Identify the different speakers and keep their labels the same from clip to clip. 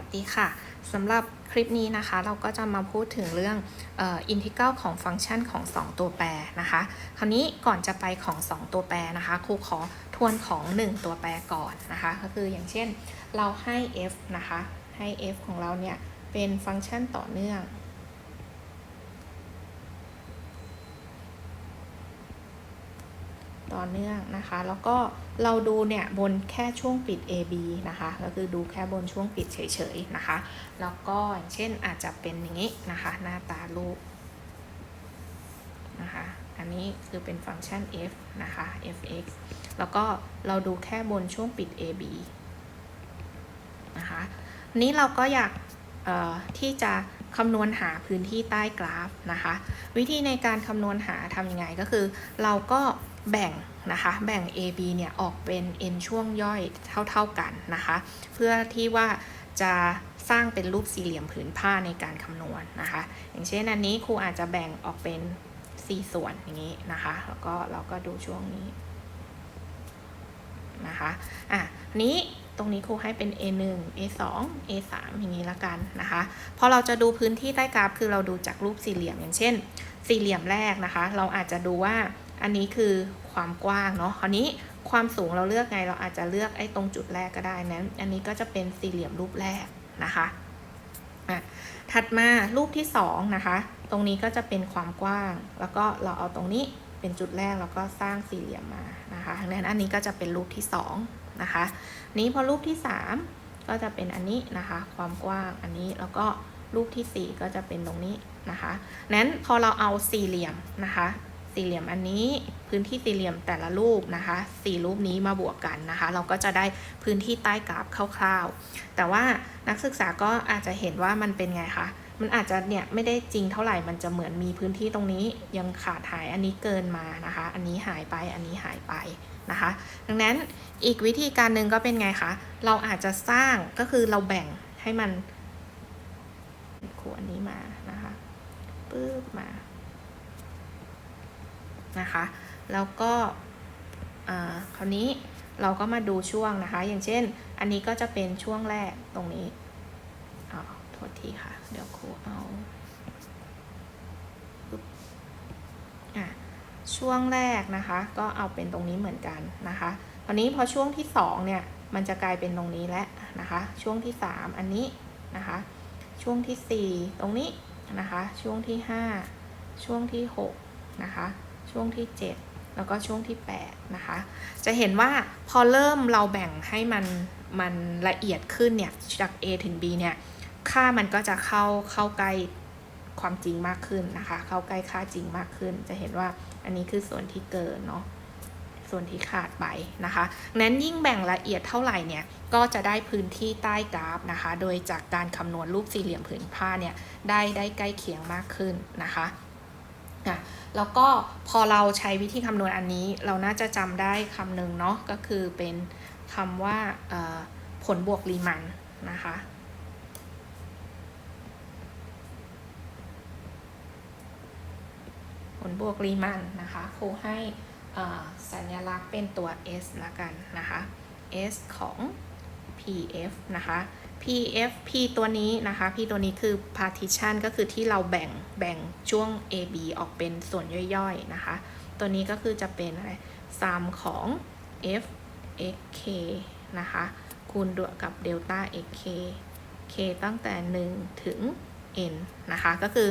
Speaker 1: วัสดีค่ะสำหรับคลิปนี้นะคะ เราก็จะมาพูดถึงเรื่องอินทิกรัลของฟังก์ชันของ 2 ตัวแปรนะคะ คราวนี้ก่อนจะไปของ 2 ตัวแปรนะคะครูขอทวนของ 1 ตัวแปรก่อนนะคะ ก็คืออย่างเช่นเราให้ f นะคะให้ f ของเราเนี่ยเป็นฟังก์ชันต่อเนื่อง ต่อเนื่องนะคะ แล้วก็เราดูเนี่ยบนแค่ช่วงปิด AB นะคะก็คือดูแค่บนช่วงปิดเฉยๆนะคะ แล้วก็อย่างเช่นอาจจะเป็นอย่างนี้นะคะ หน้าตารูปนะคะ อันนี้คือเป็นฟังก์ชัน f นะคะ fx แล้วก็เราดูแค่บนช่วงปิด AB นะคะ นี้เราก็อยากที่จะคำนวณหาพื้นที่ใต้กราฟนะคะ วิธีในการคำนวณหาทำยังไงก็คือ เราก็ แบ่งนะคะแบ่ง AB เนี่ยออกเป็น n ช่วงย่อยเท่า ๆกันนะคะ เพื่อที่ว่าจะสร้างเป็นรูปสี่เหลี่ยมผืนผ้าในการคำนวณนะคะ อย่างเช่นอันนี้ครูอาจจะแบ่งออกเป็น 4 ส่วนอย่างนี้นะคะ แล้วก็เราก็ดูช่วงนี้นะคะอะนี้ตรงนี้ครูให้เป็น A1 A2 A3 อย่างนี้ละกันนะคะพอเราจะดูพื้นที่ใต้กราฟคือเราดูจากรูปสี่เหลี่ยมอย่างเช่น สี่เหลี่ยมแรกนะคะ เราอาจจะดูว่า อันนี้คือความกว้างเนาะคราวนี้ความสูงเราเลือกไงเราอาจจะเลือกไอ้ตรงจุดแรกก็ได้นะอันนี้ก็จะเป็นสี่เหลี่ยมรูปแรกนะคะอะถัดมารูปที่2นะคะ ตรงนี้ก็จะเป็นความกว้าง แล้วก็เราเอาตรงนี้เป็นจุดแรกแล้วก็สร้างสี่เหลี่ยมมานะคะดังนั้นอันนี้ก็จะเป็นรูปที่2นะคะ นี้พอรูปที่ 3 ก็จะเป็นอันนี้นะคะ ความกว้างอันนี้แล้วก็รูปที่ 4 ก็จะเป็นตรงนี้นะคะนั้นพอเราเอาสี่เหลี่ยมนะคะ สี่เหลี่ยมอันนี้ พื้นที่สี่เหลี่ยมแต่ละรูปนะคะสี่รูปนี้มาบวกกันนะคะ เราก็จะได้พื้นที่ใต้กราฟคร่าวๆ แต่ว่านักศึกษาก็อาจจะเห็นว่ามันเป็นไงคะมันอาจจะเนี่ยไม่ได้จริงเท่าไหร่ มันจะเหมือนมีพื้นที่ตรงนี้ยังขาดหายอันนี้เกินมานะคะ อันนี้หายไป อันนี้หายไปนะคะ ดังนั้นอีกวิธีการหนึ่งก็เป็นไงคะ เราอาจจะสร้างก็คือเราแบ่งให้มันขูอันนี้มานะคะปึ๊บมา นะคะ แล้วก็คราวนี้เราก็มาดูช่วงนะคะ อย่างเช่น อันนี้ก็จะเป็นช่วงแรกตรงนี้อ๋อโทษทีค่ะ เดี๋ยวครูเอาอะช่วงแรกนะคะ ก็เอาเป็นตรงนี้เหมือนกันนะคะคราวนี้พอช่วงที่2เนี่ย มันจะกลายเป็นตรงนี้แล้วนะคะ ช่วงที่ 3 อันนี้นะคะ ช่วงที่ 4 ตรงนี้นะคะ ช่วงที่ 5 ช่วงที่6นะคะ ช่วงที่ 7 แล้วก็ช่วงที่ 8 นะคะ จะเห็นว่าพอเริ่มเราแบ่งให้มันมันละเอียดขึ้นเนี่ยจาก A ถึง B เนี่ยค่ามันก็จะเข้าเข้าใกล้ความจริงมากขึ้นนะคะ เข้าใกล้ค่าจริงมากขึ้น จะเห็นว่าอันนี้คือส่วนที่เกินเนาะส่วนที่ขาดไปนะคะนั้นยิ่งแบ่งละเอียดเท่าไหร่เนี่ย ก็จะได้พื้นที่ใต้กราฟนะคะ โดยจากการคำนวณรูปสี่เหลี่ยมผืนผ้าเนี่ย ได้ได้ใกล้เคียงมากขึ้นนะคะ อะแล้วก็พอเราใช้วิธีคำนวณอันนี้ เราน่าจะจำได้คำหนึ่งเนาะก็คือเป็นคำว่าผลบวกรีมันนะคะผลบวกรีมันนะคะครูให้สัญลักษณ์เป็นตัว s ละกันนะคะ s ของ pf นะคะ PF P ตัวนี้นะคะ P ตัวนี้คือ partition ก็คือที่เราแบ่งแบ่งช่วง AB ออกเป็นส่วนย่อยๆนะคะ ตัวนี้ก็คือจะเป็นอะไรซามของ F x k นะคะ คูณด้วยกับเดลต้า x k k ตั้งแต่ 1 ถึง n นะคะ ก็คือ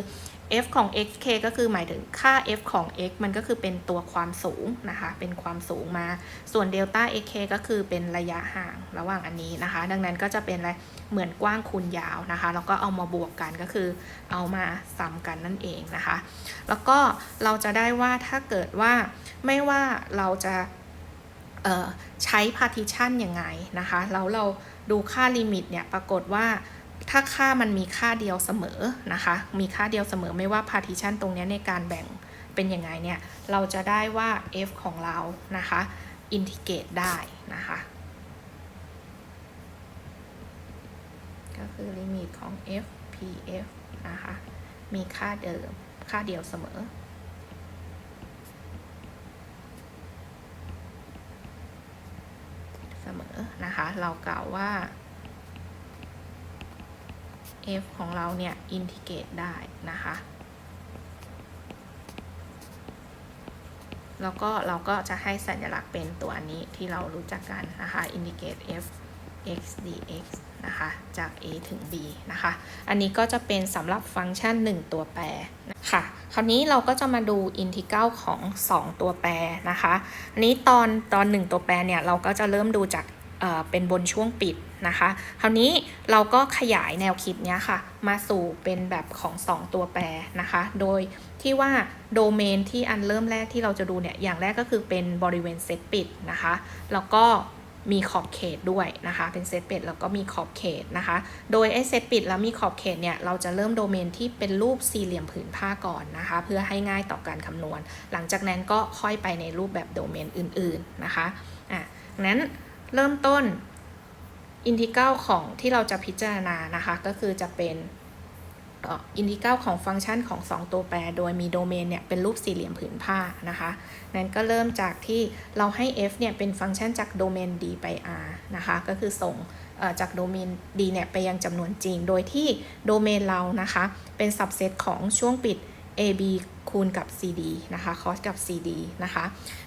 Speaker 1: f ของ xk ก็คือหมายถึงค่า f ของ x มันก็คือเป็นตัวความสูงนะคะ เป็นความสูงมา ส่วนเดลต้า xk ก็คือเป็นระยะห่างระหว่างอันนี้นะคะ ดังนั้นก็จะเป็นอะไร เหมือนกว้างคูณยาวนะคะ แล้วก็เอามาบวกกันก็คือเอามาซ้ำกันนั่นเองนะคะ แล้วก็เราจะได้ว่าถ้าเกิดว่าไม่ว่าเราจะใช้ partition ยังไงนะคะ แล้วเราดูค่าลิมิตเนี่ยปรากฏว่า ถ้าค่ามันมีค่าเดียวเสมอนะคะ มีค่าเดียวเสมอไม่ว่า partition ตรงนี้ในการแบ่งเป็นยังไงเนี่ย เราจะได้ว่า f ของเรานะคะอินทิเกรตได้นะคะ ก็คือลิมิตของ f p f นะคะ มีค่าเดิมค่าเดียวเสมอเสมอนะคะ เรากล่าวว่า f ของเราเนี่ยอินทิเกรตได้นะคะ แล้วก็เราก็จะให้สัญลักษณ์เป็นตัวนี้ที่เรารู้จักกันนะคะ indicate f x dx นะคะ จาก a ถึง b นะคะ อันนี้ก็จะเป็นสำหรับฟังก์ชัน 1 ตัวแปรค่ะ คราวนี้เราก็จะมาดูอินทิเกรัลของ 2 ตัวแปรนะคะ อันนี้ตอนตอน 1 ตัวแปรเนี่ย เราก็จะเริ่มดูจาก เป็นบนช่วงปิดนะคะ คราวนี้เราก็ขยายแนวคิดเนี้ยค่ะ มาสู่เป็นแบบของ 2 ตัวแปรนะคะ โดยที่ว่าโดเมนที่อันเริ่มแรกที่เราจะดูเนี่ย อย่างแรกก็คือเป็นบริเวณเซตปิดนะคะ แล้วก็มีขอบเขตด้วยนะคะ เป็นเซตปิดแล้วก็มีขอบเขตนะคะ โดยไอ้เซตปิดแล้วมีขอบเขตเนี่ย เราจะเริ่มโดเมนที่เป็นรูปสี่เหลี่ยมผืนผ้าก่อนนะคะ เพื่อให้ง่ายต่อการคำนวณ หลังจากนั้นก็ค่อยไปในรูปแบบโดเมนอื่นๆนะคะ อะนั้น เริ่มต้นอินทิเกรลของที่เราจะพิจารณานะคะ ก็คือจะเป็นอินทิเกรลของฟังก์ชันของ 2 ตัวแปร โดยมีโดเมนเนี่ยเป็นรูปสี่เหลี่ยมผืนผ้านะคะนั้นก็เริ่มจากที่เราให้ f เนี่ยเป็นฟังก์ชันจากโดเมน d ไป r นะคะ ก็คือส่งจากโดเมน d เนี่ยไปยังจำนวนจริง โดยที่โดเมนเรานะคะ เป็นสับเซตของช่วงปิด ab คูณกับ cd นะคะ cos กับ cd นะคะ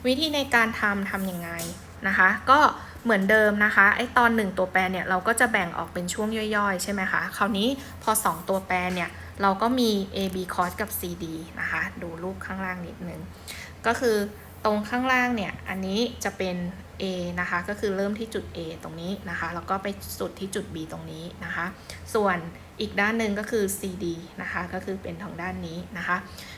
Speaker 1: วิธีในการทำทำยังไง นะคะ ก็เหมือนเดิมนะคะไอตอน 1 ตัวแปรเนี่ยเราก็จะแบ่งออกเป็นช่วงย่อยๆ ใช่ไหมคะ คราวนี้พอ 2 ตัวแปรเนี่ยเราก็มี ab cos กับ cd นะคะ ดูรูปข้างล่างนิดนึง ก็คือตรงข้างล่างเนี่ยอันนี้จะเป็น a นะคะ ก็คือเริ่มที่จุด a ตรงนี้นะคะ แล้วก็ไปสุดที่จุด b ตรงนี้นะคะ ส่วนอีกด้านหนึ่งก็คือ cd นะคะ ก็คือเป็นทางด้านนี้นะคะ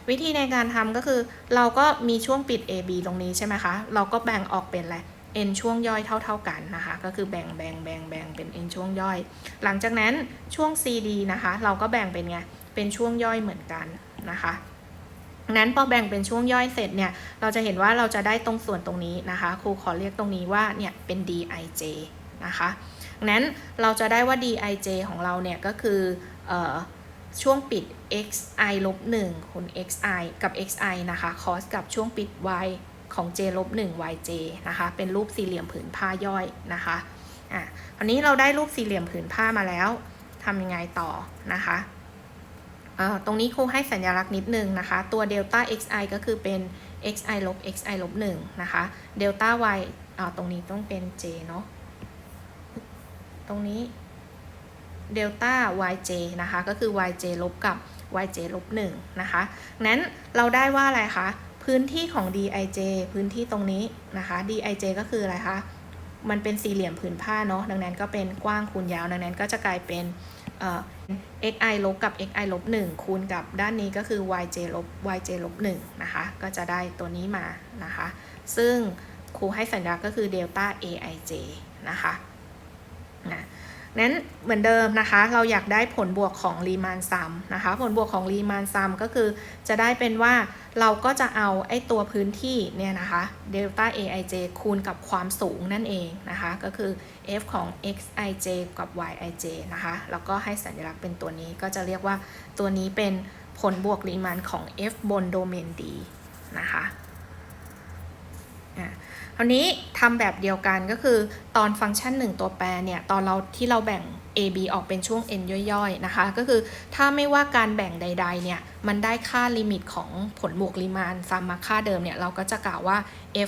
Speaker 1: วิธีในการทำก็คือเราก็มีช่วงปิด AB ตรงนี้ใช่ไหมคะ เราก็แบ่งออกเป็นอะไร n ช่วงย่อยเท่า ๆกันนะคะ ก็คือแบ่งแบ่งแบ่งแบ่งเป็น n ช่วงย่อย หลังจากนั้นช่วง CD นะคะ เราก็แบ่งเป็นไง เป็นช่วงย่อยเหมือนกันนะคะนั้นพอแบ่งเป็นช่วงย่อยเสร็จเนี่ย เราจะเห็นว่าเราจะได้ตรงส่วนตรงนี้นะคะ ครูขอเรียกตรงนี้ว่าเนี่ยเป็น dij นะคะนั้นเราจะได้ว่า dij ของเราเนี่ยก็คือออช่วงปิด xi ลบ1คูณ xi กับ xi นะคะ cos กับช่วงปิด y ของ j ลบ1 yj นะคะ เป็นรูปสี่เหลี่ยมผืนผ้าย่อยนะคะอะอันนี้เราได้รูปสี่เหลี่ยมผืนผ้ามาแล้วทำยังไงต่อนะคะอ่อตรงนี้ครูให้สัญลักษณ์นิดนึงนะคะ ตัวเดลต้า xi ก็คือเป็น xi ลบ xi ลบ1นะคะเดลต้า y อ่าตรงนี้ต้องเป็น j เนาะ ตรงนี้เดลต้า yj นะคะ ก็คือ yj ลบกับ yj ลบ1นะคะ นั้นเราได้ว่าอะไรคะ พื้นที่ของ dij พื้นที่ตรงนี้นะคะ dij ก็คืออะไรคะ มันเป็นสี่เหลี่ยมผืนผ้าเนาะ ดังนั้นก็เป็นกว้างคูณยาว ดังนั้นก็จะกลายเป็นเอ่อ xi ลบกับ xi ลบ1คูณกับด้านนี้ก็คือ yj ลบ yj ลบ1นะคะ ก็จะได้ตัวนี้มานะคะ ซึ่งครูให้สัญลักษณ์ก็คือเดลต้า aij นะคะ นั้นเหมือนเดิมนะคะ เราอยากได้ผลบวกของรีมานซัมนะคะ ผลบวกของรีมานซัมก็คือจะได้เป็นว่าเราก็จะเอาไอ้ตัวพื้นที่เนี่ยนะคะเดลต้า aij คูณกับความสูงนั่นเองนะคะ ก็คือ f ของ xij กับ yij นะคะ แล้วก็ให้สัญลักษณ์เป็นตัวนี้ก็จะเรียกว่าตัวนี้เป็นผลบวกรีมานของ f บนโดเมน d นะคะอะ คราวนี้ทำแบบเดียวกันก็คือตอนฟังก์ชัน 1 ตัวแปรเนี่ยตอนเราที่เราแบ่ง a b ออกเป็นช่วง n ย่อยๆ นะคะ ก็คือถ้าไม่ว่าการแบ่งใด ๆ เนี่ย มันได้ค่าลิมิตของผลบวกริมานซ้ำมาค่าเดิมเนี่ย เราก็จะกล่าวว่า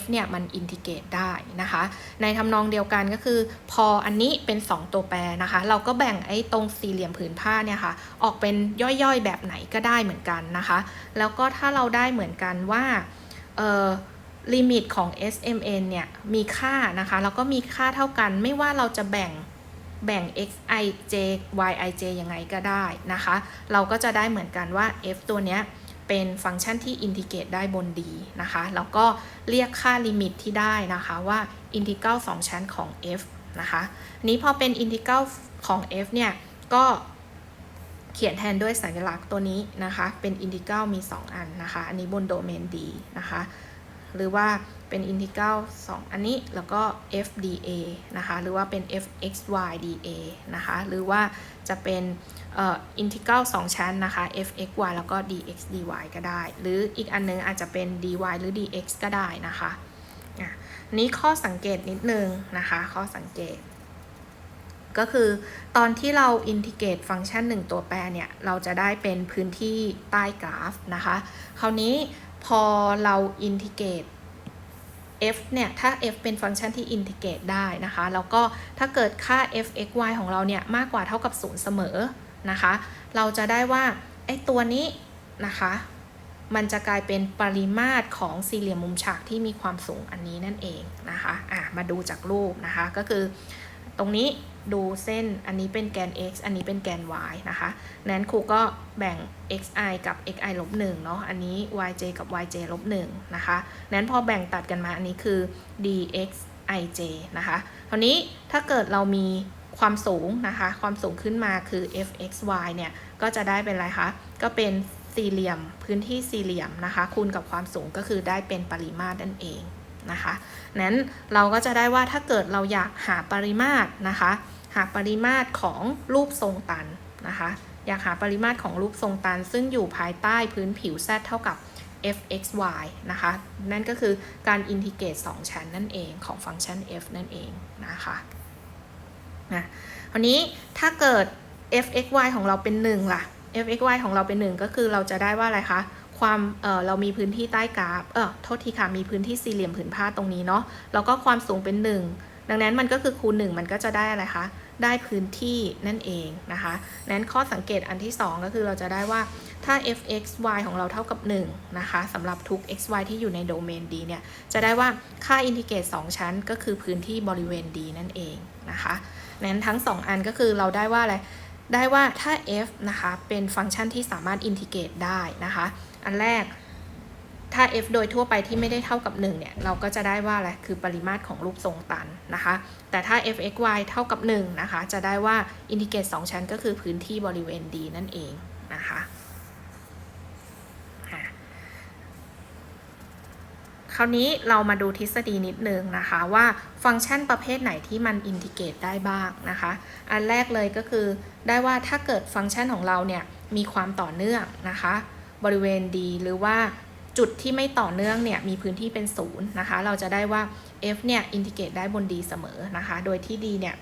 Speaker 1: f เนี่ย มันอินทิเกรตได้นะคะ ในทำนองเดียวกันก็คือ พออันนี้เป็น 2 ตัวแปรนะคะ เราก็แบ่งไอ้ตรงสี่เหลี่ยมผืนผ้าเนี่ยค่ะ ออกเป็นย่อยๆ แบบไหนก็ได้เหมือนกันนะคะ แล้วก็ถ้าเราได้เหมือนกันว่า เออ ลิมิตของ SMN เนี่ยมีค่านะคะแล้วก็มีค่าเท่ากันไม่ว่าเราจะแบ่งแบ่ง xij yij ยังไงก็ได้นะคะ เราก็จะได้เหมือนกันว่า f ตัวเนี้ยเป็นฟังก์ชันที่อินทิเกรตได้บน d นะคะ แล้วก็เรียกค่าลิมิตที่ได้นะคะว่าอินทิกรัล2ชั้นของ f นะคะนี้พอเป็นอินทิกรัลของ f เนี่ยก็เขียนแทนด้วยสัญลักษณ์ตัวนี้นะคะ เป็นอินทิกรัลมี 2 อันนะคะ อันนี้บนโดเมน d นะคะ หรือว่าเป็นอินทิกรัล2อันนี้แล้วก็ f dA นะคะ หรือว่าเป็น f x y dA นะคะ หรือว่าจะเป็นอินทิกรัล2ชั้นนะคะ f x y แล้วก็ dx dy ก็ได้ หรืออีกอันนึงอาจจะเป็น dy หรือ dx ก็ได้นะคะอะนี้ข้อสังเกตนิดนึงนะคะ ข้อสังเกต ก็คือตอนที่เราอินทิเกรตฟังก์ชันหนึ่งตัวแปรเนี่ย เราจะได้เป็นพื้นที่ใต้กราฟนะคะ คราวนี้ พอเราอินทิเกรต f เนี่ย ถ้า f เป็นฟังก์ชันที่อินทิเกรตได้นะคะ แล้วก็ถ้าเกิดค่า f x y ของเราเนี่ย มากกว่าเท่ากับ 0 เสมอนะคะ เราจะได้ว่า ไอ้ตัวนี้นะคะ มันจะกลายเป็นปริมาตรของสี่เหลี่ยมมุมฉากที่มีความสูงอันนี้นั่นเองนะคะ อะ มาดูจากรูปนะคะ ก็คือตรงนี้ ดูเส้นอันนี้เป็นแกน x อันนี้เป็นแกน y นะคะนั้นครูก็แบ่ง xi กับ xi ลบ1เนาะ อันนี้ yj กับ yj ลบ1นะคะนั้นพอแบ่งตัดกันมาอันนี้คือ dxij นะคะคราวนี้ถ้าเกิดเรามีความสูงนะคะ ความสูงขึ้นมาคือ fxy เนี่ย ก็จะได้เป็นอะไรคะ ก็เป็นสี่เหลี่ยมพื้นที่สี่เหลี่ยมนะคะ คูณกับความสูงก็คือได้เป็นปริมาตรนั่นเอง นะคะนั้นเราก็จะได้ว่าถ้าเกิดเราอยากหาปริมาตรนะคะ หาปริมาตรของรูปทรงตันนะคะ อยากหาปริมาตรของรูปทรงตัน ซึ่งอยู่ภายใต้พื้นผิว z เท่ากับ fxy นะคะ นั่นก็คือการอินทิเกรต2ชั้นนั่นเองของฟังก์ชัน f นั่นเองนะคะนะคราวนี้ถ้าเกิด fxy ของเราเป็น 1 ล่ะ fxy ของเราเป็น 1 ก็คือเราจะได้ว่าอะไรคะ ความเออเรามีพื้นที่ใต้กราฟเออโทษทีค่ะมีพื้นที่สี่เหลี่ยมผืนผ้าตรงนี้เนาะแล้วก็ความสูงเป็น 1 ดังนั้นมันก็คือคูณ 1 มันก็จะได้อะไรคะได้พื้นที่นั่นเองนะคะนั้นข้อสังเกตอันที่ 2 ก็คือเราจะได้ว่าถ้า f(x, y) ของเราเท่ากับ 1 นะคะสำหรับทุก x, y ที่อยู่ในโดเมน D เนี่ย จะได้ว่าค่าอินทิเกรต2ชั้น ก็คือพื้นที่บริเวณ D นั่นเองนะคะนั้นทั้ง 2 อันก็คือเราได้ว่าอะไร ได้ว่าถ้า f นะคะเป็นฟังก์ชันที่สามารถอินทิเกรตได้นะคะ อันแรกถ้า f โดยทั่วไปที่ไม่ได้เท่ากับ 1 เนี่ย เราก็จะได้ว่าอะไร คือปริมาตรของรูปทรงตันนะคะ แต่ถ้า f x y เท่ากับ 1 นะคะ จะได้ว่าอินทิเกรต2ชั้นก็คือพื้นที่บริเวณ D นั่นเองนะคะอะ คราวนี้เรามาดูทฤษฎีนิดนึงนะคะว่าฟังก์ชันประเภทไหนที่มันอินทิเกรตได้บ้างนะคะ อันแรกเลยก็คือได้ว่าถ้าเกิดฟังก์ชันของเราเนี่ยมีความต่อเนื่องนะคะ บริเวณ D หรือว่าจุดที่ไม่ต่อเนื่องเนี่ยมีพื้นที่เป็นศูนย์นะคะ เราจะได้ว่า f เนี่ยอินทิเกรตได้บน D เสมอนะคะ โดยที่ D เนี่ย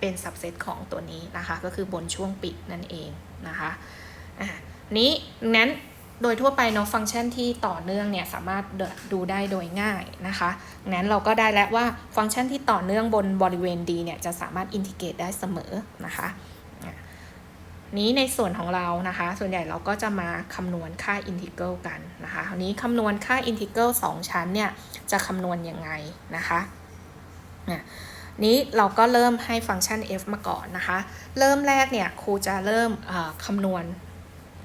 Speaker 1: เป็นสับเซตของตัวนี้นะคะ ก็คือบนช่วงปิดนั่นเองนะคะอ่านี้นั้น โดยทั่วไปเนาะฟังก์ชันที่ต่อเนื่องเนี่ยสามารถดูได้โดยง่ายนะคะงั้นเราก็ได้แล้วว่าฟังก์ชันที่ต่อเนื่องบนบริเวณ D เนี่ยจะสามารถอินทิเกรตได้เสมอนะคะนี้ในส่วนของเรานะคะ ส่วนใหญ่เราก็จะมาคำนวณค่าอินทิเกรลกันนะคะคราวนี้คำนวณค่าอินทิเกรล2ชั้นเนี่ยจะคำนวณยังไงนะคะนี้เราก็เริ่มให้ฟังก์ชัน f มาก่อนนะคะ เริ่มแรกเนี่ยครูจะเริ่มคำนวณ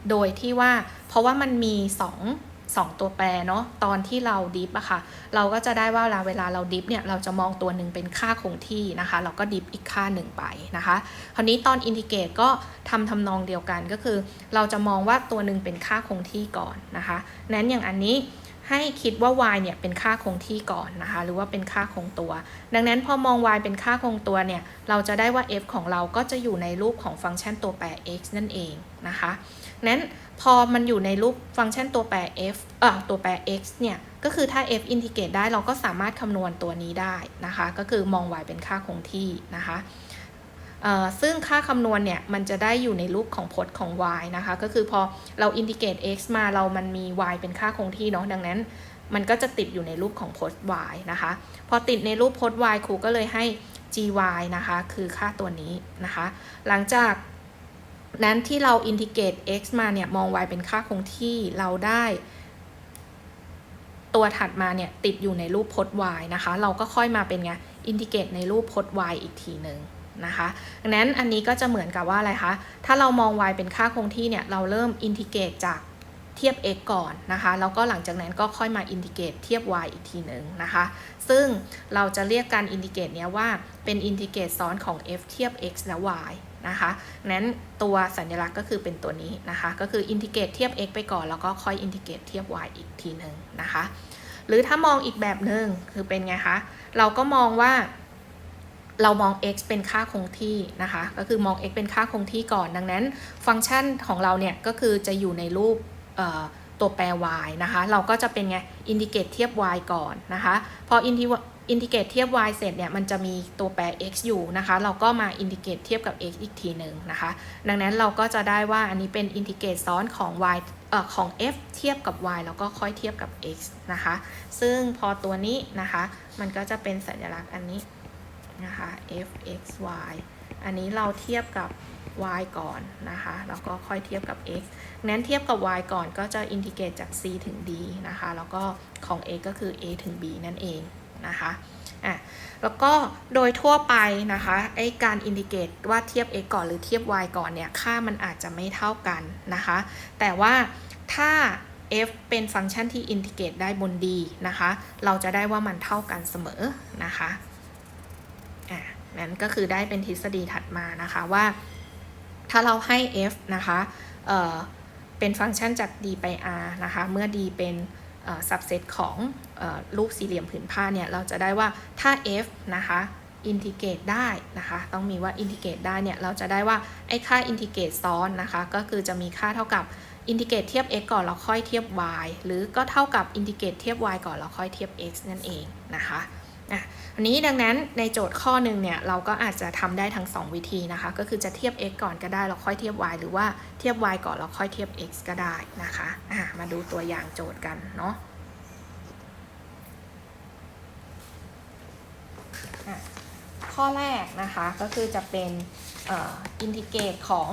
Speaker 1: โดยที่ว่าเพราะว่ามันมี 2 2 ตัวแปรเนาะตอนที่เราดิฟอะค่ะ เราก็จะได้ว่าเวลาเวลาเราดิฟเนี่ยเราจะมองตัวหนึ่งเป็นค่าคงที่นะคะ เราก็ดิฟอีกค่าหนึ่งไปนะคะ คราวนี้ตอนอินทิเกรตก็ทำทำนองเดียวกันก็คือ เราจะมองว่าตัวหนึ่งเป็นค่าคงที่ก่อนนะคะนั้นอย่างอันนี้ให้คิดว่า y เนี่ยเป็นค่าคงที่ก่อนนะคะ หรือว่าเป็นค่าคงตัว ดังนั้นพอมอง y เป็นค่าคงตัวเนี่ยเราจะได้ว่า f ของเราก็จะอยู่ในรูปของฟังก์ชันตัวแปร x นั่นเองนะคะ นั้นพอมันอยู่ในรูปฟังก์ชันตัวแปร f เอ่อตัวแปร x เนี่ย ก็คือถ้า f อินทิเกรตได้เราก็สามารถคำนวณตัวนี้ได้นะคะ ก็คือมอง y เป็นค่าคงที่นะคะซึ่งค่าคำนวณเนี่ย มันจะได้อยู่ในรูปของพจน์ของ y นะคะ ก็คือพอเราอินทิเกรต x มาเรามันมี y เป็นค่าคงที่เนาะดังนั้น มันก็จะติดอยู่ในรูปของพจน์ y นะคะ พอติดในรูปพจน์ y ครูก็เลยให้ gy นะคะ คือค่าตัวนี้นะคะ หลังจาก นั้นที่เราอินทิเกรต x มาเนี่ย มอง y เป็นค่าคงที่เราได้ ตัวถัดมาเนี่ย ติดอยู่ในรูปพจน์ y นะคะ เราก็ค่อยมาเป็นไงอินทิเกรตในรูปพจน์ y อีกทีหนึ่งนะคะดังนั้นอันนี้ก็จะเหมือนกับว่าอะไรคะ ถ้าเรามอง y เป็นค่าคงที่เนี่ย เราเริ่มอินทิเกรตจากเทียบ x ก่อนนะคะ แล้วก็หลังจากนั้นก็ค่อยมาอินทิเกรตเทียบ y อีกทีหนึ่งนะคะ ซึ่งเราจะเรียกการอินทิเกรตเนี้ยว่าเป็นอินทิเกรตซ้อนของ f เทียบ x และ y นะคะนั้นตัวสัญลักษณ์ก็คือเป็นตัวนี้นะคะ ก็คืออินทิเกรตเทียบ x ไปก่อน แล้วก็ค่อยอินทิเกรตเทียบ y อีกทีหนึ่งนะคะ หรือถ้ามองอีกแบบหนึ่งคือเป็นไงคะ เราก็มองว่าเรามอง x เป็นค่าคงที่นะคะ ก็คือมอง x เป็นค่าคงที่ก่อน ดังนั้น ฟังก์ชันของเราเนี่ยก็คือจะอยู่ในรูป ตัวแปร y นะคะ เราก็จะเป็นไงอินทิเกรตเทียบ y ก่อนนะคะ พออินทิอินทิเกรตเทียบ y เสร็จเนี่ยมันจะมีตัวแปร x อยู่นะคะ เราก็มาอินทิเกรตเทียบกับ x อีกทีหนึ่งนะคะ ดังนั้นเราก็จะได้ว่าอันนี้เป็นอินทิเกรตซ้อนของ y เอ่อของ f เทียบกับ y แล้วก็ค่อยเทียบกับ x นะคะ ซึ่งพอตัวนี้นะคะ มันก็จะเป็นสัญลักษณ์อันนี้นะคะ f x y อันนี้เราเทียบกับ y ก่อนนะคะแล้วก็ค่อยเทียบกับ x นั้นเทียบกับ y ก่อนก็จะอินทิเกรตจาก c ถึง d นะคะแล้วก็ของ x ก็คือ a ถึง b นั่นเองนะคะอะแล้วก็โดยทั่วไปนะคะไอการอินทิเกรตว่าเทียบ x ก่อนหรือเทียบ y ก่อนเนี่ยค่ามันอาจจะไม่เท่ากันนะคะ แต่ว่าถ้า f เป็นฟังก์ชันที่อินทิเกรตได้บน d นะคะ เราจะได้ว่ามันเท่ากันเสมอนะคะอะนั้นก็คือได้เป็นทฤษฎีถัดมานะคะว่า ถ้าเราให้ f นะคะเเป็นฟังก์ชันจาก d ไป r นะคะ เมื่อ d เป็นสับเซตของอรูปสี่เหลี่ยมผืนผ้าเนี่ย เราจะได้ว่าถ้า f นะคะอินทิเกรตได้นะคะ ต้องมีว่าอินทิเกรตได้เนี่ย เราจะได้ว่า ไอ้ค่าอินทิเกรตซ้อนนะคะ ก็คือจะมีค่าเท่ากับอินทิเกรตเทียบ x ก่อนแล้วค่อยเทียบ y หรือก็เท่ากับอินทิเกรตเทียบ y ก่อนแล้วค่อยเทียบ x นั่นเองนะคะ อะอันนี้ดังนั้นในโจทย์ข้อหนึ่งเนี่ยเราก็อาจจะทำได้ทั้ง 2 วิธีนะคะ ก็คือจะเทียบ x ก่อนก็ได้แล้วค่อยเทียบ y หรือว่าเทียบ y ก่อนแล้วค่อยเทียบ x ก็ได้นะคะอะมาดูตัวอย่างโจทย์กันเนาะอะข้อแรกนะคะก็คือจะเป็นอินทิเกรตของ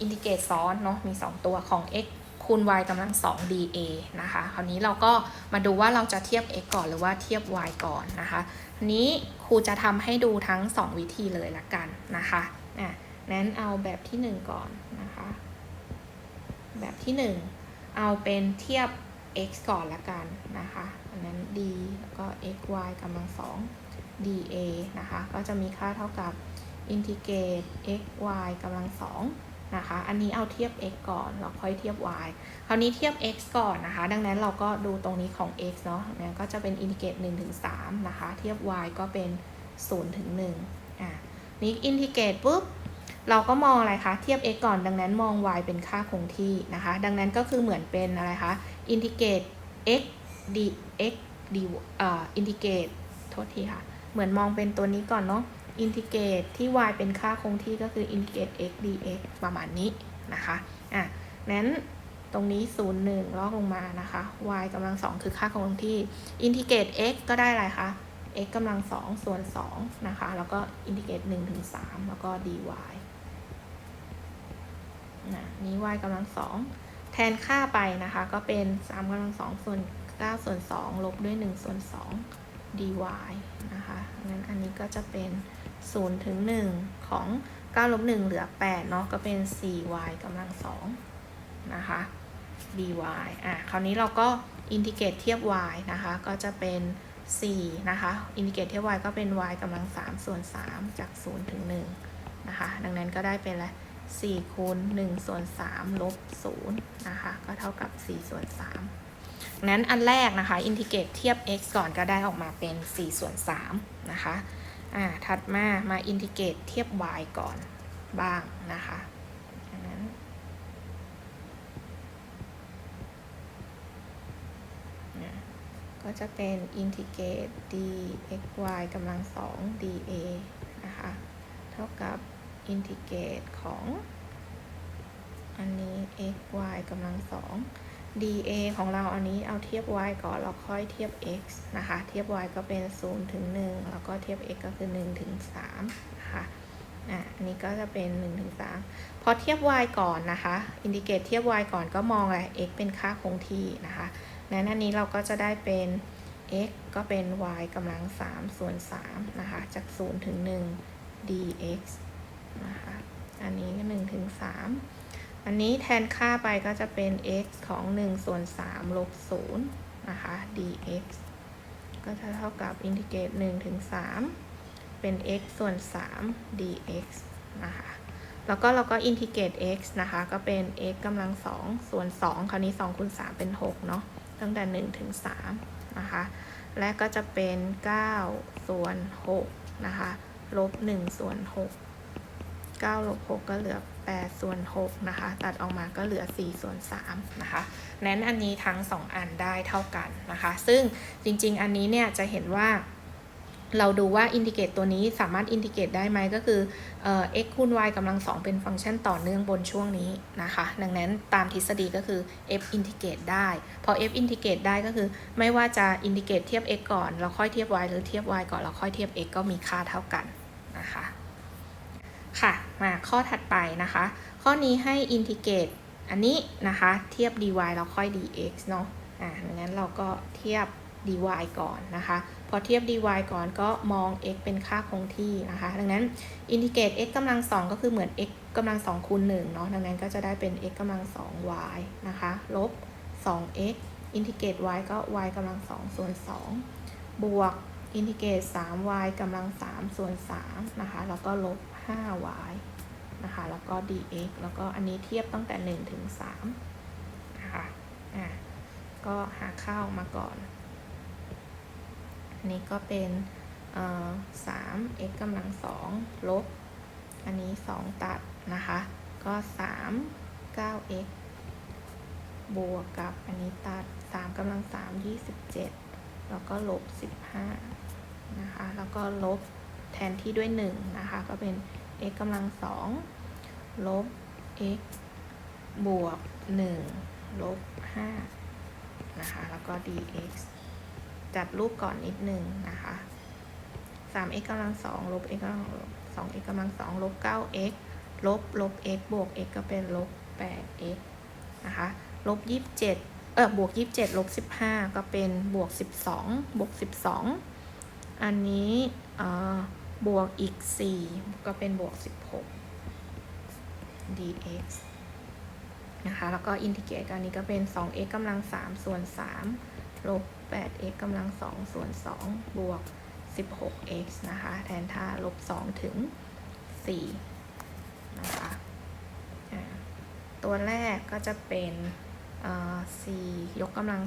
Speaker 1: อินทิเกรตซ้อนเนาะมี 2 ตัวของ x คูณ y กำลัง 2 dA นะคะ คราวนี้เราก็มาดูว่าเราจะเทียบ x ก่อนหรือว่าเทียบ y ก่อนนะคะนนี้ครูจะทำให้ดูทั้ง 2 วิธีเลยละกันนะคะอะนั้นเอาแบบที่ 1 ก่อนนะคะ แบบที่ 1 เอาเป็นเทียบ x ก่อนละกันนะคะอันนั้น d แล้วก็ x y กำลัง 2 dA นะคะ ก็จะมีค่าเท่ากับอินทิเกรต x y กำลัง 2 นะคะ อันนี้เอาเทียบ x ก่อนแล้วค่อยเทียบ y คราวนี้เทียบ x ก่อนนะคะ ดังนั้นเราก็ดูตรงนี้ของ x เนาะเนี่ยก็จะเป็นอินทิเกรต1ถึง3นะคะ เทียบ y ก็เป็น0ถึง1อะนี้อินทิเกรตปุ๊บเราก็มองอะไรคะ เทียบ x ก่อน ดังนั้นมอง y เป็นค่าคงที่นะคะ ดังนั้นก็คือเหมือนเป็นอะไรคะ อินทิเกรต x d x d อ่าอินทิเกรต โทษทีค่ะ เหมือนมองเป็นตัวนี้ก่อนเนาะ อินทิเกรตที่ y เป็นค่าคงที่ก็คืออินทิเกรต x dx ประมาณนี้นะคะอะนั้นตรงนี้ 0 1 ลอกลงมานะคะ y กำลัง 2 คือค่าคงที่อินทิเกรต x ก็ได้อะไรคะ x กำลัง 2 ส่วน 2 นะคะ แล้วก็อินทิเกรต1ถึง3แล้วก็ dy นะนี้ y กำลัง 2 แทนค่าไปนะคะ ก็เป็น 3กำลัง 2 ส่วน 9 ส่วน 2 ลบด้วย 1 ส่วน 2 dy นะคะ งั้นอันนี้ก็จะเป็น 0ถึง1ของ9ลบ1เหลือ8เนาะก็เป็น 4y กำลัง2นะคะ dy อะคราวนี้เราก็อินทิเกรตเทียบ y นะคะ ก็จะเป็น4นะคะ อินทิเกรตเทียบ y ก็เป็น y กำลัง3ส่วน 3 จาก 0 ถึง 1 นะคะ ดังนั้นก็ได้เป็นอะ4คูณ1ส่วน3ลบ0นะคะ ก็เท่ากับ 4 ส่วน3นั้นอันแรกนะคะ อินทิเกรตเทียบ x ก่อนก็ได้ออกมาเป็น 4 ส่วน3นะคะ อ่าถัดมามาอินทิเกรตเทียบ y ก่อนบ้างนะคะอันนั้นก็จะเป็นอินทิเกรต d x y กำลัง2 dA นะคะ เท่ากับอินทิเกรตของ อันนี้ x y กำลัง2 dA ของเราอันนี้เอาเทียบ y ก่อนแล้วค่อยเทียบ x นะคะ เทียบ y ก็เป็น 0 ถึง 1 แล้วก็เทียบ x ก็คือ 1 ถึง3นะคะอะอันนี้ก็จะเป็น1ถึง3พอเทียบ y ก่อนนะคะ อินทิเกรตเทียบ y ก่อนก็มองอะไร x เป็นค่าคงที่นะคะนั้นอันนี้เราก็จะได้เป็น x ก็เป็น y กำลัง 3 ส่วน3นะคะ จาก 0 ถึง 1 dx นะคะ อันนี้ก็1ถึง3 อันนี้แทนค่าไปก็จะเป็น x ของ 1 ส่วน3ลบ0นะคะ dx ก็จะเท่ากับอินทิเกรต1ถึง3เป็น x ส่วน 3 dx นะคะ แล้วก็เราก็อินทิเกรต x นะคะ ก็เป็น x กำลัง 2 ส่วน 2 คราวนี้2คูณ3เป็น 6 เนาะตั้งแต่1ถึง3นะคะ และก็จะเป็น 9 ส่วน6นะคะลบ1ส่วน6 9ลบ6ก็เหลือ 8ส่วน6นะคะ ตัดออกมาก็เหลือ 4 ส่วน3นะคะนั้นอันนี้ทั้ง 2 อันได้เท่ากันนะคะ ซึ่งจริงๆ อันนี้เนี่ยจะเห็นว่าเราดูว่าอินทิเกรตตัวนี้สามารถอินทิเกรตได้ไหมก็คือเอ่อ x คูณ y กำลังสองเป็นฟังก์ชันต่อเนื่องบนช่วงนี้นะคะ ดังนั้นตามทฤษฎีก็คือ f อินทิเกรตได้ พอ f อินทิเกรตได้ก็คือ ไม่ว่าจะอินทิเกรตเทียบ x ก่อนแล้วค่อยเทียบ y หรือเทียบ y ก่อนแล้วค่อยเทียบ x ก็มีค่าเท่ากันนะคะ ค่ะ มาข้อถัดไปนะคะ ข้อนี้ให้อินทิเกรตอันนี้นะคะ เทียบ dy แล้วค่อย dx เนาะอ่าดังนั้นเราก็เทียบ dy ก่อนนะคะ พอเทียบ dy ก่อนก็มอง x เป็นค่าคงที่นะคะ ดังนั้นอินทิเกรต x กำลังสองก็คือเหมือน x กำลังสองคูณหนึ่งเนาะ ดังนั้นก็จะได้เป็น x กำลังสอง y นะคะ ลบ 2x อินทิเกรต y ก็ y กำลังสองส่วนสองบวกอินทิเกรต 3y กำลังสามส่วนสามนะคะ แล้วก็ลบ 5y นะคะ แล้วก็ dx แล้วก็อันนี้เทียบตั้งแต่ 1 ถึง3นะคะอะก็หาค่าออกมาก่อน อันนี้ก็เป็นเอ่อ3 x กำลัง2ลบ อันนี้ 2 ตัดนะคะ ก็ 3 9x บวกกับอันนี้ตัด 3กำลัง3 27 แล้วก็ลบ 15 นะคะ แล้วก็ลบ แทนที่ด้วย 1 นะคะ ก็เป็น x กำลัง2ลบ x บวก 1 ลบ 5 นะคะ แล้วก็ dx จัดรูปก่อนนิดหนึ่งนะคะ 3x กำลัง2ลบ x กำลัง2 x กำลัง2ลบ 9x ลบ ลบ x บวก x ก็เป็นลบ 8x นะคะ ลบ 27 เออ บวก 27 ลบ 15 ก็เป็นบวก 12 บวก 12 อันนี้ เอ่อ บวกอีก 4 ก็เป็นบวก 16 dx นะคะ แล้วก็อินทิเกรตอันนี้ก็เป็น 2x กำลัง 3 ส่วน 3 ลบ 8x กำลัง 2 ส่วน 2 บวก 16x นะคะ แทนค่าลบ 2 ถึง 4 นะคะตัวแรกก็จะเป็นเอ่อ4ยกกำลัง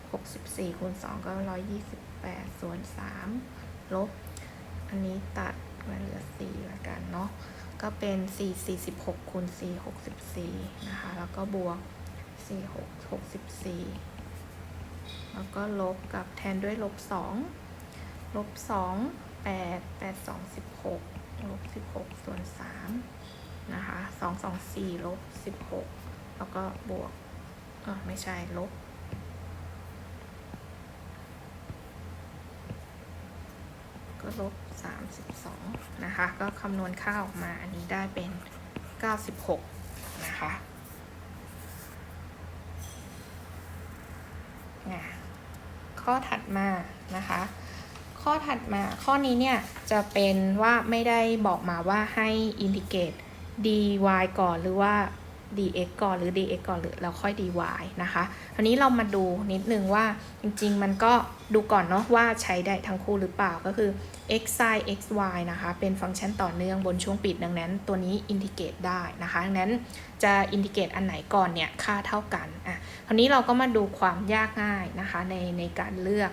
Speaker 1: 3 64คูณ2ก็ 128 ส่วน 3 ลบ อันนี้ตัดมาเหลือ4แล้วกันเนาะ ก็เป็น 4 46คูณ4 64 นะคะ แล้วก็บวก 4 6 64 แล้วก็ลบกับแทนด้วยลบ 2 ลบ 2 8 8 2 16 ลบ 16 ส่วน 3 นะคะ 2 2 4 ลบ 16 แล้วก็บวก เออไม่ใช่ลบ ก็ลบ 32 นะคะ ก็คำนวณค่าออกมาอันนี้ได้เป็น 96 นะคะอะข้อถัดมานะคะ ข้อถัดมาข้อนี้เนี่ยจะเป็นว่าไม่ได้บอกมาว่าให้อินทิเกรต dy ก่อนหรือว่า dx ก่อนหรือ dx ก่อนหรือเราค่อย dy นะคะทีนี้เรามาดูนิดนึงว่าจริง ๆ มันก็ดูก่อนเนาะว่าใช้ได้ทั้งคู่หรือเปล่าก็คือ x sin x y นะคะเป็นฟังก์ชันต่อเนื่องบนช่วงปิดดังนั้น ตัวนี้อินทิเกรตได้นะคะดังนั้นจะอินทิเกรตอันไหนก่อนเนี่ยค่าเท่ากันอะคราวนี้เราก็มาดูความยากง่ายนะคะในในการเลือก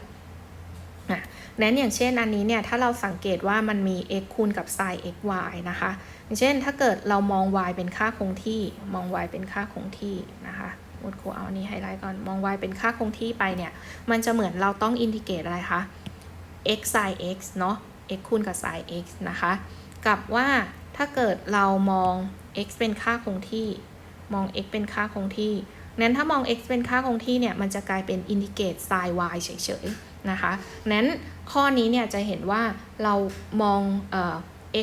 Speaker 1: อะนั้นอย่างเช่นอันนี้เนี่ยถ้าเราสังเกตว่ามันมี x คูณกับ sin x y นะคะ อย่างเช่น ถ้าเกิดเรามอง y เป็นค่าคงที่ มอง y เป็นค่าคงที่นะคะมุดครูเอาอันนี้ไฮไลท์ก่อน มอง y เป็นค่าคงที่ไปเนี่ย มันจะเหมือนเราต้องอินทิเกรตอะไรคะ x sin x เนาะ x คูณกับ sin x นะคะ กับว่าถ้าเกิดเรามอง x เป็นค่าคงที่ มอง x เป็นค่าคงที่ นั้นถ้ามอง x เป็นค่าคงที่เนี่ย มันจะกลายเป็นอินทิเกรต sin y เฉยๆ นะคะ นั้นข้อนี้เนี่ยจะเห็นว่าเรามองเอ่อ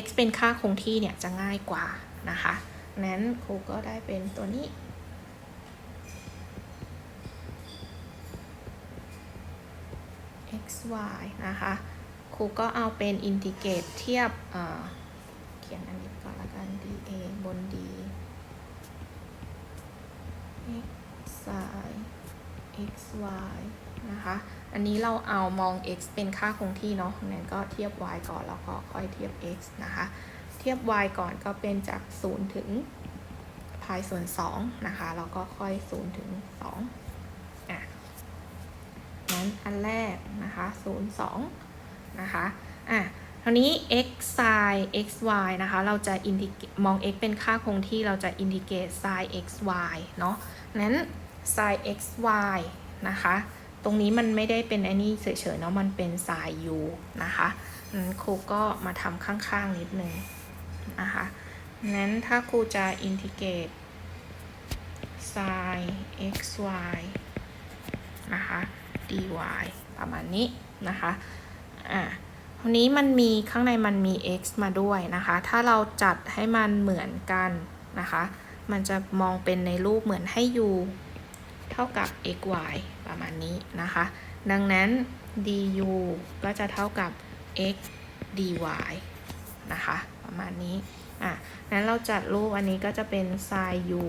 Speaker 1: x เป็นค่าคงที่เนี่ยจะง่ายกว่านะคะนั้นครูก็ได้เป็นตัวนี้ x y นะคะครูก็เอาเป็นอินทิเกรตเทียบเเขียนอันนี้ก่อนละกัน dA บน d x sin x y นะคะ อันนี้เราเอามอง x เป็นค่าคงที่เนาะงั้นก็เทียบ y ก่อนแล้วก็ค่อยเทียบ x นะคะ เทียบ y ก่อนก็เป็นจาก 0 ถึงพายส่วน2นะคะ แล้วก็ค่อย 0 ถึง2อะนั้นอันแรกนะคะ0 2นะคะ อะคราวนี้ x sin x y นะคะ เราจะอินทิมอง x เป็นค่าคงที่เราจะอินทิเกรต sin x y เนาะนั้น sin x y นะคะ ตรงนี้มันไม่ได้เป็นไอ้นี่เฉยๆเนาะมันเป็นไซน์ u นะคะนั้นครูก็มาทำข้างๆนิดนึงนะคะนั้นถ้าครูจะอินทิเกรต sin xy นะคะ dy ประมาณนี้นะคะอะทีนี้มันมีข้างในมันมี x มาด้วยนะคะ ถ้าเราจัดให้มันเหมือนกันนะคะ มันจะมองเป็นในรูปเหมือนให้ u เท่ากับ xy มาณนี้นะคะ ดังนั้น du ก็จะเท่ากับ x dy นะคะ ประมาณนี้ อะนั้นเราจัดรูปอันนี้ก็จะเป็น sin u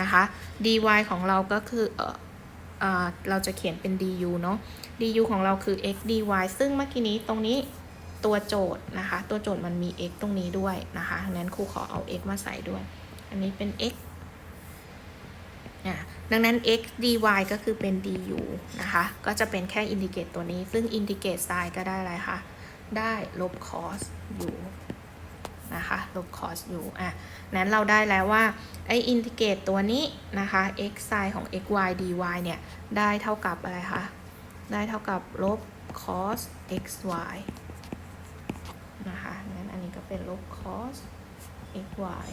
Speaker 1: นะคะ dy ของเราก็คือเออเออเราจะเขียนเป็น du เนาะ du ของเราคือ x dy ซึ่งเมื่อกี้นี้ตรงนี้ตัวโจทย์นะคะ ตัวโจทย์มันมี x ตรงนี้ด้วยนะคะงั้นครูขอเอา x มาใส่ด้วย อันนี้เป็น x อะดังนั้น x dy ก็คือเป็น du นะคะ ก็จะเป็นแค่อินทิเกรตตัวนี้ ซึ่งอินทิเกรต sin ก็ได้อะไรคะได้ลบ cos u นะคะลบ cos u อะนั้นเราได้แล้วว่าไออินทิเกรตตัวนี้นะคะ x sin ของ x y dy เนี่ย ได้เท่ากับอะไรคะ ได้เท่ากับลบ cos x y นะคะ งั้นอันนี้ก็เป็นลบ cos x y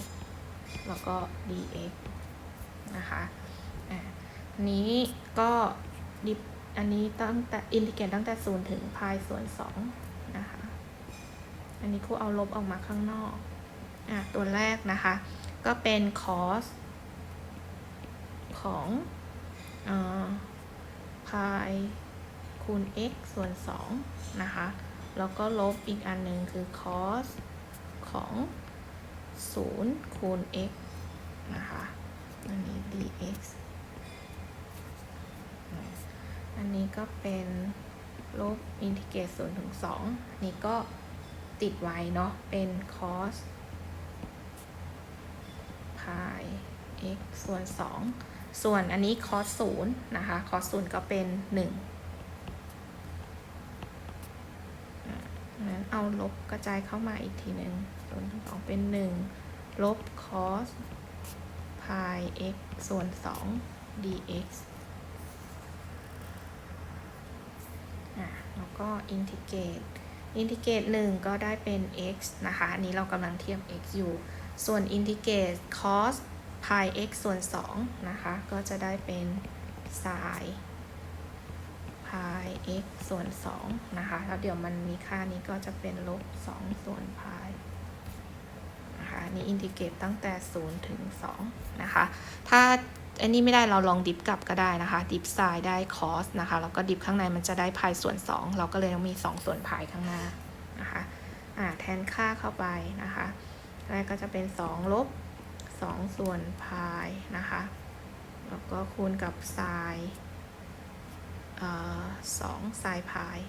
Speaker 1: แล้วก็ dx นะคะ อะนี้ก็ดิอันนี้ตั้งแต่อินทิเกรตตั้งแต่0ถึงพายส่วน2นะคะ อันนี้ครูเอาลบออกมาข้างนอกอะตัวแรกนะคะ ก็เป็น cos ของอ่อพายคูณ x ส่วน2นะคะ แล้วก็ลบอีกอันหนึ่งคือ cos ของ 0 คูณ x นะคะ อันนี้ dx อันนี้ก็เป็นลบอินทิเกรต0ถึง2อันนี้ก็ติดไว้เนาะ เป็น cos พาย x ส่วน 2 ส่วนอันนี้ cos 0นะคะ cos 0ก็เป็น 1 นั้นเอาลบกระจายเข้ามาอีกทีหนึ่งส่วนสองเป็น 1 ลบ cos พาย x ส่วน 2 dx อะแล้ว ก็อินทิเกรตอินทิเกรต1ก็ได้เป็น x นะคะ อันนี้เรากำลังเทียบ x อยู่ ส่วนอินทิเกรต cos พาย x ส่วน 2 นะคะ ก็จะได้เป็น sin พาย x ส่วน 2 นะคะ แล้วเดี๋ยวมันมีค่านี้ก็จะเป็นลบ 2 ส่วนพายนะคะนนี่อินทิเกรตตั้งแต่ 0 ถึง 2 นะคะ ถ้า อันนี้ไม่ได้เราลองดิฟกลับก็ได้นะคะ ดิฟไซน์ได้ cos นะคะ แล้วก็ดิฟข้างในมันจะได้พายส่วน 2 เราก็เลยต้องมี 2 ส่วนพายข้างหน้านะคะอ่าแทนค่าเข้าไปนะคะแรกก็จะเป็น 2 ลบ 2 ส่วนพายนะคะ แล้วก็คูณกับไซน์สองไซน์พาย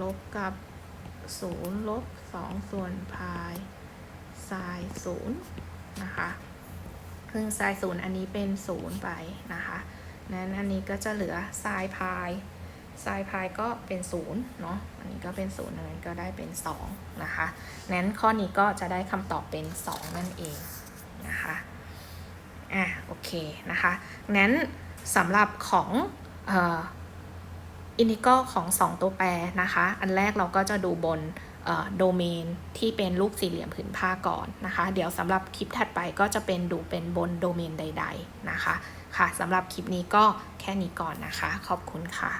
Speaker 1: ลบกับ 0 ลบ 2 ส่วนพายไซน์ศูนย์นะคะ ซึ่งไซน์ศูนย์อันนี้เป็น0ไปนะคะนั้นอันนี้ก็จะเหลือไซน์พายไซน์พายก็เป็น0เนาะอันนี้ก็เป็น0อันนั้นก็ได้เป็น2นะคะนั้นข้อนี้ก็จะได้คำตอบเป็น 2 นั่นเองนะคะอะโอเคนะคะนั้นสำหรับของอินทิกรลของ 2 ตัวแปรนะคะ อันแรกเราก็จะดูบน โดเมนที่เป็นรูปสี่เหลี่ยมผืนผ้าก่อนนะคะ เดี๋ยวสำหรับคลิปถัดไปก็จะเป็นดูเป็นบนโดเมนใด ๆนะคะ ค่ะสำหรับคลิปนี้ก็แค่นี้ก่อนนะคะ ขอบคุณค่ะ